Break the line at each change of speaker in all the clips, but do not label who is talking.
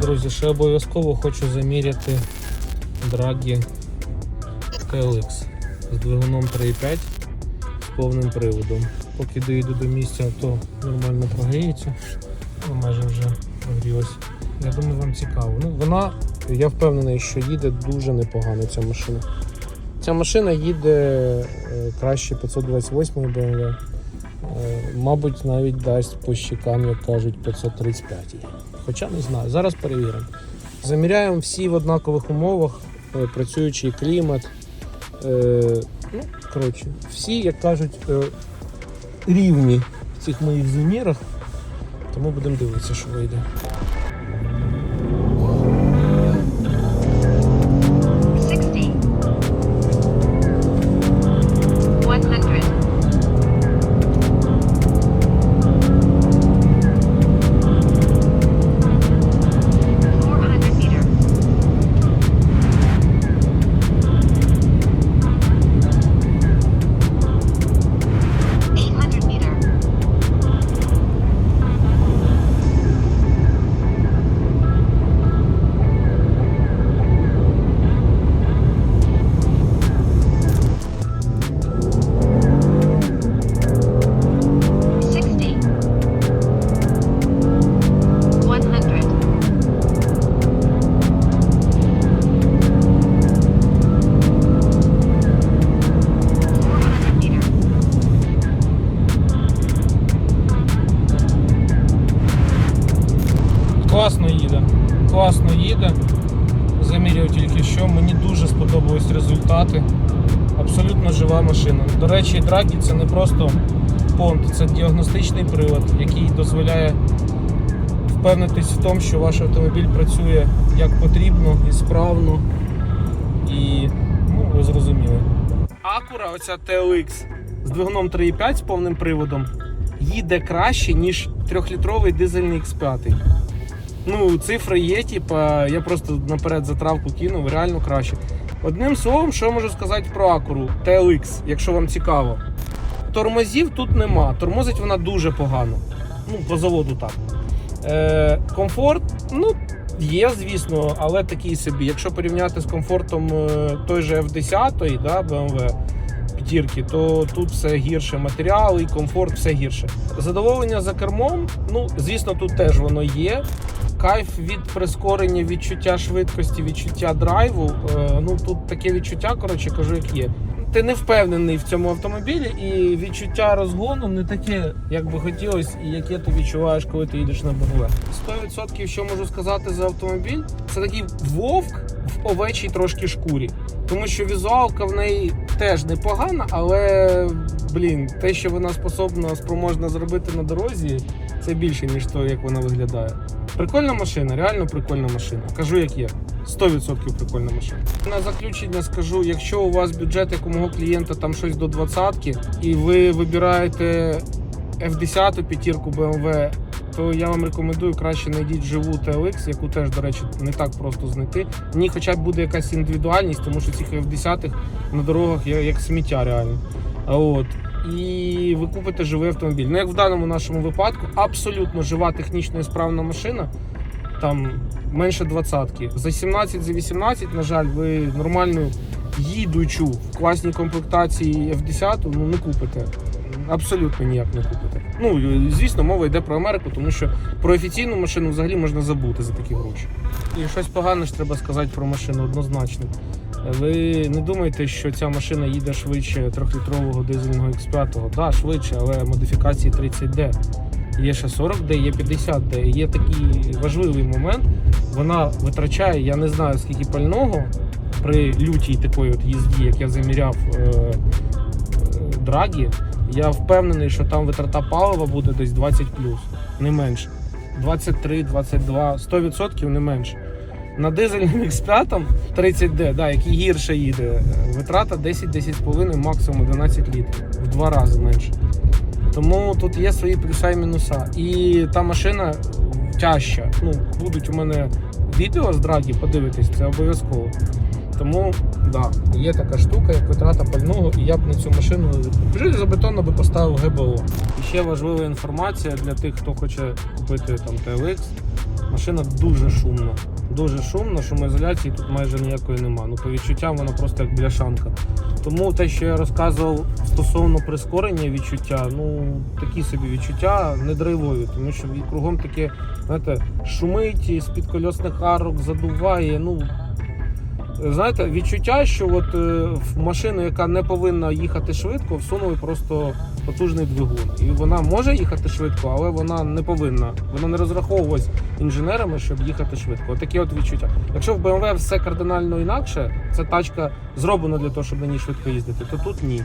Друзі, ще обов'язково хочу заміряти драгі TLX з двигуном 3.5 з повним приводом. Поки доїду до місця, то нормально прогріється. Ну, майже вже прогрілась. Я думаю, вам цікаво. Ну, вона, я впевнений, що їде дуже непогано ця машина. Ця машина їде е, краще 528 BMW. Е, Мабуть, навіть дасть по щекам, як кажуть, 535. Хоча не знаю, зараз перевіримо. Заміряємо всі в однакових умовах, е, працюючий клімат. Е, ну, коротше, всі, як кажуть, рівні в цих моїх замірах. Тому будемо дивитися, що вийде. До речі, драгі це не просто понт, це діагностичний прилад, який дозволяє впевнитись в тому, що ваш автомобіль працює як потрібно і справно. І ну, ви зрозуміли. Акура, оця TLX з двигуном 3.5 з повним приводом їде краще, ніж 3-літровий дизельний X5. Ну, цифри є, типа, я просто наперед затравку кинув, реально краще. Одним словом, що я можу сказати про Акуру TLX, якщо вам цікаво. Тормозів тут нема. Тормозить вона дуже погано. Ну, по заводу так. Е, комфорт, ну, є, звісно, але такий собі. Якщо порівняти з комфортом е, той же F10, да, BMW п'ятірки, то тут все гірше. Матеріал і комфорт все гірше. Задоволення за кермом, ну, звісно, тут теж воно є. Кайф від прискорення, відчуття швидкості, відчуття драйву. Е, ну тут таке відчуття, коротше, кажу, як є. Ти не впевнений в цьому автомобілі, і відчуття розгону не таке, як би хотілося, і яке ти відчуваєш, коли ти їдеш на БГВ. 100% що можу сказати за автомобіль, це такий вовк в овечій трошки шкурі. Тому що візуалка в неї теж непогана, але блін, те, що вона способна спроможна зробити на дорозі, це більше, ніж то, як вона виглядає. Прикольна машина, реально прикольна машина. Кажу, як є. 100% прикольна машина. На заключення скажу, якщо у вас бюджет як у мого клієнта там щось до 20 і ви вибираєте F10 п'ятірку BMW, то я вам рекомендую краще знайдіть живу TLX, яку теж, до речі, не так просто знайти. В ній хоча б буде якась індивідуальність, тому що цих F10 на дорогах є як сміття реально. От. І ви купите живий автомобіль. Ну, як в даному нашому випадку, абсолютно жива технічно і справна машина. Там менше двадцятки. За 17, за 18, на жаль, ви нормальну їдучу в класній комплектації F10 ну, не купите. Абсолютно ніяк не купите. Ну, звісно, мова йде про Америку, тому що про офіційну машину взагалі можна забути за такі гроші. І щось погане ж треба сказати про машину однозначно. Ви не думайте, що ця машина їде швидше 3-літрового дизельного X5. Так, да, швидше, але модифікації 30D. Є ще 40D, є 50D. Є такий важливий момент. Вона витрачає, я не знаю скільки пального при лютій такої от їзді, як я заміряв е, е, драгі. Я впевнений, що там витрата палива буде десь 20 не менше. 23, 22, 100% не менше. На дизельному X5 30D, да, який гірше їде, витрата 10-10,5, максимум 11 літрів. В два рази менше. Тому тут є свої плюса і мінуса. І та машина тяжча. Ну, будуть у мене відео з драгі, подивитись, це обов'язково. Тому да, є така штука, як витрата пального, і я б на цю машину железобетонно би поставив ГБО. І ще важлива інформація для тих, хто хоче купити там TLX. Машина дуже шумна. Дуже шумна, шумоізоляції тут майже ніякої нема. Ну, по відчуттям вона просто як бляшанка. Тому те, що я розказував стосовно прискорення відчуття, ну такі собі відчуття не драйвові, тому що кругом таке, знаєте, шумить, з-під кольосних арок задуває. Ну знаєте, відчуття, що от е, в машину, яка не повинна їхати швидко, всунули просто потужний двигун. І вона може їхати швидко, але вона не повинна. Вона не розраховувалась інженерами, щоб їхати швидко. От от відчуття. Якщо в BMW все кардинально інакше, ця тачка зроблена для того, щоб на ній швидко їздити, то тут ні.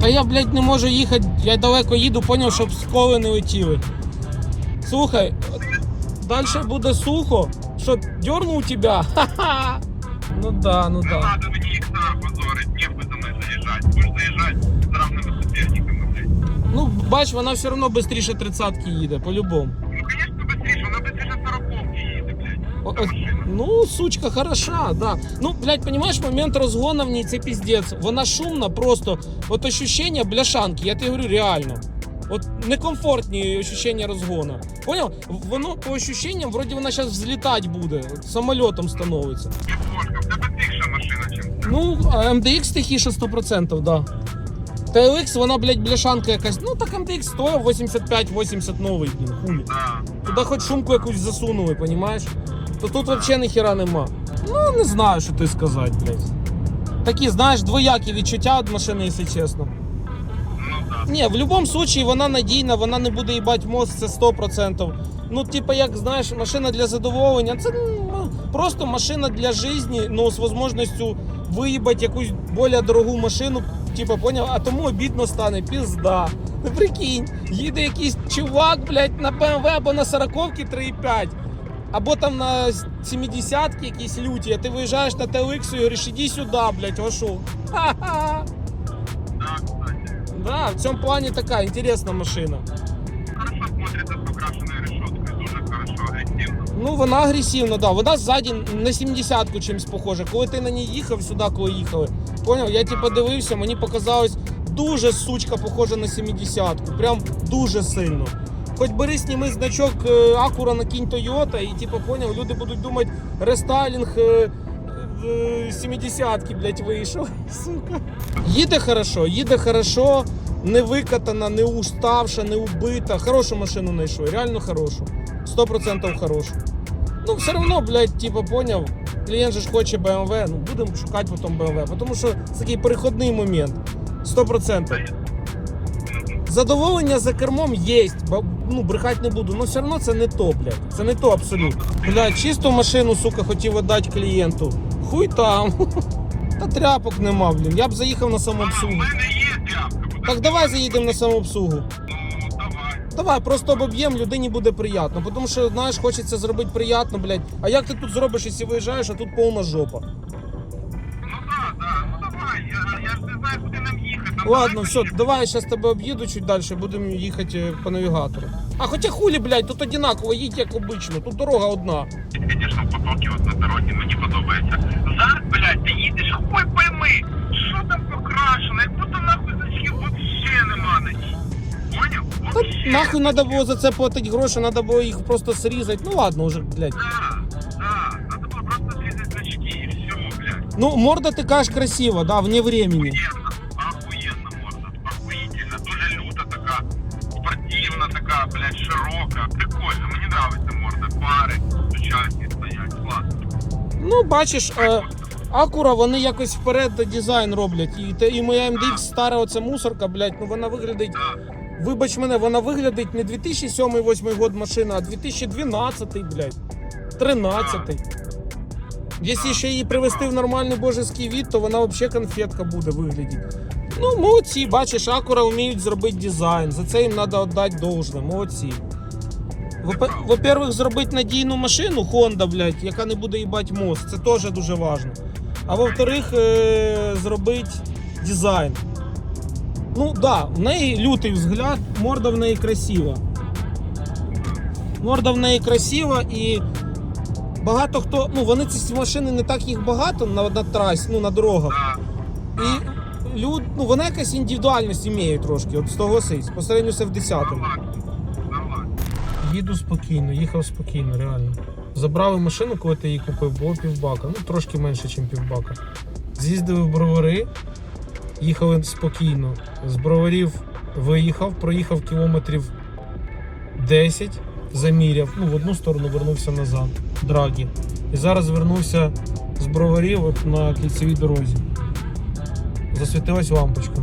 Та я, блядь, не можу їхати, я далеко їду, поняв, щоб сколи не летіли. Слухай, далі буде сухо, що дернув тебе? Ха-ха. Ну да, ну
Не
да.
надо мне их на позорить, нехуй за мной заезжать. Будешь заезжать с равными соперниками, блядь.
Ну, бач, вона все одно швидше тридцатки їде, по-любому.
Ну, конечно, быстрее, она быстрее сороковки едет, блядь.
О-
Эта
о-
машина.
Ну, сучка, хороша, да. Ну, блядь, понимаешь, момент розгону в ній це піздець. Вона шумна просто. От ощущення бляшанки, я тобі говорю, реально. От некомфортні ощущення розгону. Поняв? Воно по ощущенням, вроді вона зараз взлітати буде, от самольотом становиться.
Тебе.
Ну, а MDX тихіше 100%, да. TLX, вона, блядь, бляшанка якась. Ну так MDX стоїв 85-80 новий, блін, хулі. Туди хоч шумку якусь засунули, понімаєш? То тут взагалі ніхіра нема. Ну, не знаю, що ти сказати, блядь. Такі, знаєш, двоякі відчуття від машини, якщо чесно. Ні, в будь-якому випадку вона надійна, вона не буде їбати мост, це 100%. Ну, типу, як знаєш, машина для задоволення, це ну, просто машина для життя, ну, з можливістю виїбати якусь більш дорогу машину, типу, поняв, а тому обідно стане, пізда. Ну прикинь, їде якийсь чувак, блядь, на BMW або на 40-ки 3,5. Або там на 70-ки якісь люті, а ти виїжджаєш на TLX і говориш, іди сюди, блядь, вошов. Ха-ха.
Да.
В цьому плані така інтересна машина.
Хорошо смотрится с украшенной решеткой, дуже хорошо, агрессивно.
Ну, вона агресивна, да. Вона ззаді на 70-ку чимось похожа. Коли ти на ній їхав сюди, коли їхали. Поняв? Я типу дивився, мені показалось дуже сучка похожа на 70-ку. Прям дуже сильно. Хоч бери сніми значок е, Акура на кінь Тойота, і типу, поняв, люди будуть думати, рестайлінг е, е, 70-ки, блядь, вийшов. Сука. Їде хорошо, їде хорошо, не викатана, не уставша, не убита. Хорошу машину знайшов, реально хорошу. 100% хорошу. Ну, все одно, блядь, типа, поняв, клієнт же ж хоче BMW, ну будемо шукати потім BMW, тому що це такий переходний момент. 100%. Задоволення за кермом є, ну, брехати не буду, але все одно це не то, блядь. Це не то абсолютно. Блядь, чисту машину, сука, хотів віддати клієнту. Хуй там. Та тряпок нема, блін. Я б заїхав на
А, у
самообслугу.
мене є тряпка.
Так давай заїдемо на самообслугу.
Ну, давай.
Просто об'єм людині буде приємно. Тому що, знаєш, хочеться зробити приємно, блядь. А як ти тут зробиш, якщо виїжджаєш, а тут повна жопа?
Ну, да, да, ну давай, я, я ж не знаю, куди
Ладно, все, давай я зараз тебе об'їду чуть далі, будемо їхати е, по навігатору. А хоча хулі, блядь, тут одинаково, їдь як обично, тут дорога одна.
Звісно, потоки от на дорозі мені подобається. Зараз, блядь, ти їдеш, хуй пойми, що там покрашено, як будто нахуй значків вообще нема на ній. Поняв?
Та нахуй треба було за це платити гроші, треба було їх просто срізати. Ну ладно, уже, блядь.
Да, да, надо было просто срезать значки и все, блядь.
Ну, морда ти кажеш красиво, да, вне времени.
Охуенно,
Ну, бачиш, е, Акура, вони якось вперед дизайн роблять. І, те, і моя MDX стара оця мусорка, блядь, ну вона виглядить. Вибач мене, вона виглядить не 2007-2008 год машина, а 2012, блядь. 13. Якщо ще її привести в нормальний божеский вид, то вона взагалі конфетка буде виглядіти. Ну, молодці, бачиш, Акура вміють зробити дизайн. За це їм треба віддати должне. Молодці. Во- Во-первых, зробити надійну машину Honda, блядь, яка не буде їбати мост. Це теж дуже важливо. А во-вторых, е- зробити дизайн. Ну да, в неї лютий взгляд, морда в неї красива. Морда в неї красива і багато хто. Ну, вони ці машини не так їх багато на, на трасі, ну на дорогах. І люд, ну, вона якась індивідуальність має трошки, от согласись, по сравнению з F10.
Согласен. Согласен.
Їду спокійно, їхав спокійно, реально. Забрали машину, коли ти її купив, було півбака, ну трошки менше, ніж півбака. З'їздили в бровари, їхали спокійно. З броварів виїхав, проїхав кілометрів 10, заміряв, ну в одну сторону вернувся назад, драгі. І зараз вернувся з броварів от на кільцевій дорозі. Засвітилась лампочка.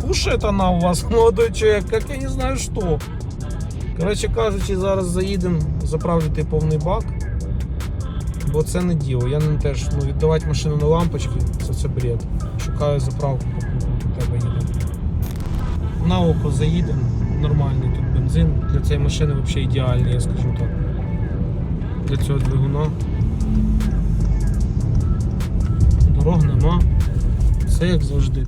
Кушает она у вас, молодой человек, как я не знаю что. Коротше кажучи, зараз заїдемо заправити повний бак. Бо це не діло. Я не теж ну, віддавати машину на лампочки, це, це бред. Шукаю заправку, тебе їду. На око заїдемо. Нормальний тут бензин. Для цієї машини взагалі ідеальний, я скажу так. Для цього двигуна. Дорог нема. Все як завжди.